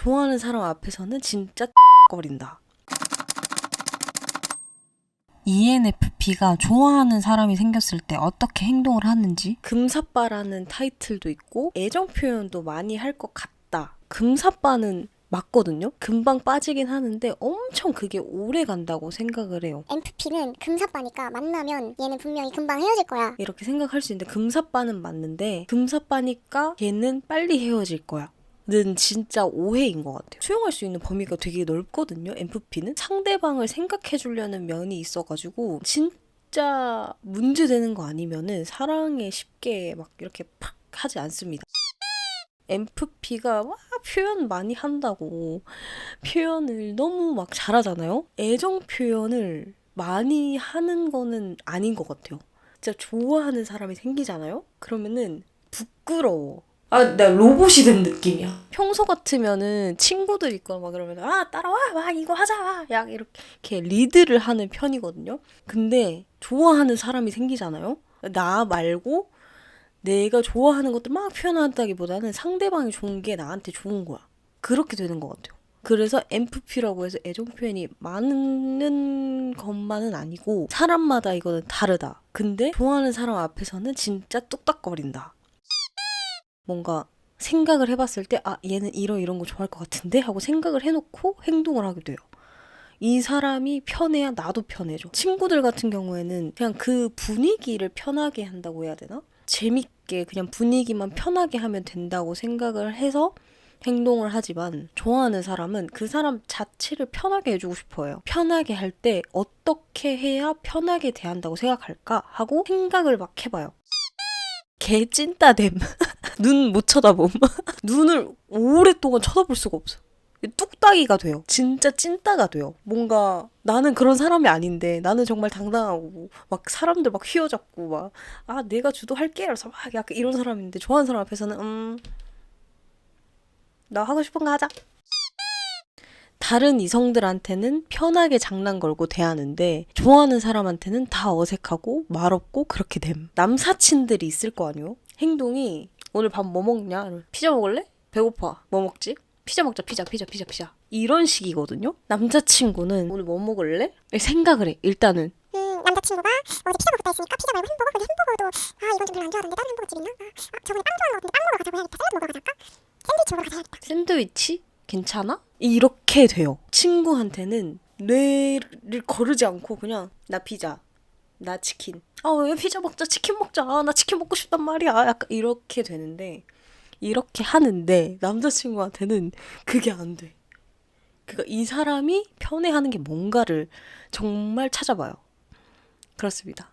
좋아하는 사람 앞에서는 진짜 거린다. ENFP가 좋아하는 사람이 생겼을 때 어떻게 행동을 하는지 금사빠라는 타이틀도 있고 애정 표현도 많이 할 것 같다. 금사빠는 맞거든요. 금방 빠지긴 하는데 엄청 그게 오래 간다고 생각을 해요. MFP는 금사빠니까 만나면 얘는 분명히 금방 헤어질 거야. 이렇게 생각할 수 있는데 금사빠는 맞는데 금사빠니까 걔는 빨리 헤어질 거야. 는 진짜 오해인 것 같아요. 수용할 수 있는 범위가 되게 넓거든요. MFP는 상대방을 생각해 주려는 면이 있어가지고 진짜 문제 되는 거 아니면은 사랑에 쉽게 막 이렇게 팍 하지 않습니다. MFP가 막 표현 많이 한다고 표현을 너무 막 잘하잖아요. 애정 표현을 많이 하는 거는 아닌 것 같아요. 진짜 좋아하는 사람이 생기잖아요? 그러면은 부끄러워. 아, 내가 로봇이 된 느낌이야. 평소 같으면은 친구들 있거나 막 그러면 아, 따라와, 막 이거 하자, 와. 약 이렇게 리드를 하는 편이거든요. 근데 좋아하는 사람이 생기잖아요? 나 말고 내가 좋아하는 것들 막 표현한다기보다는 상대방이 좋은 게 나한테 좋은 거야. 그렇게 되는 것 같아요. 그래서 MFP라고 해서 애정 표현이 많은 것만은 아니고 사람마다 이거는 다르다. 근데 좋아하는 사람 앞에서는 진짜 뚝딱거린다. 뭔가 생각을 해봤을 때, 아, 얘는 이런 이런 거 좋아할 것 같은데? 하고 생각을 해놓고 행동을 하게 돼요. 이 사람이 편해야 나도 편해져. 친구들 같은 경우에는 그냥 그 분위기를 편하게 한다고 해야 되나? 재밌게 그냥 분위기만 편하게 하면 된다고 생각을 해서 행동을 하지만 좋아하는 사람은 그 사람 자체를 편하게 해주고 싶어요. 편하게 할 때 어떻게 해야 편하게 대한다고 생각할까 하고 생각을 막 해봐요. 개 찐따됨. 눈 못 쳐다봄. 눈을 오랫동안 쳐다볼 수가 없어. 뚝딱이가 돼요. 진짜 찐따가 돼요. 뭔가 나는 그런 사람이 아닌데 나는 정말 당당하고 막 사람들 막 휘어잡고 막 아 내가 주도할게 그래서 막 약간 이런 사람인데 좋아하는 사람 앞에서는 음 나 하고 싶은 거 하자. 다른 이성들한테는 편하게 장난 걸고 대하는데 좋아하는 사람한테는 다 어색하고 말없고 그렇게 됨. 남사친들이 있을 거 아니에요? 행동이 오늘 밥뭐 먹냐? 이러면 피자 먹을래? 배고파. 뭐 먹지? 피자 먹자. 피자 피자 피자 피자. 이런 식이거든요. 남자친구는 오늘 뭐 먹을래? 생각을 해. 일단은 음, 남자친구가 어제 피자 먹었다 했으니까 피자 말고 햄버거? 근데 햄버거도 아 이건 좀 별로 안 좋아하던데 다른 햄버거 집 있나? 아, 아 저번에 빵 좋아하는 거 같은데 빵 먹으러 가자고 해야겠다. 샐러드 먹으러 가자 할까? 샌드위치 먹으러 가자 해야겠다. 샌드위치? 괜찮아? 이렇게 돼요. 친구한테는 뇌를 거르지 않고 그냥 나 피자, 나 치킨. 아, 왜 피자 먹자, 치킨 먹자. 아, 나 치킨 먹고 싶단 말이야. 약간 이렇게 되는데 이렇게 하는데 남자친구한테는 그게 안 돼. 그러니까 이 사람이 편해하는 게 뭔가를 정말 찾아봐요. 그렇습니다.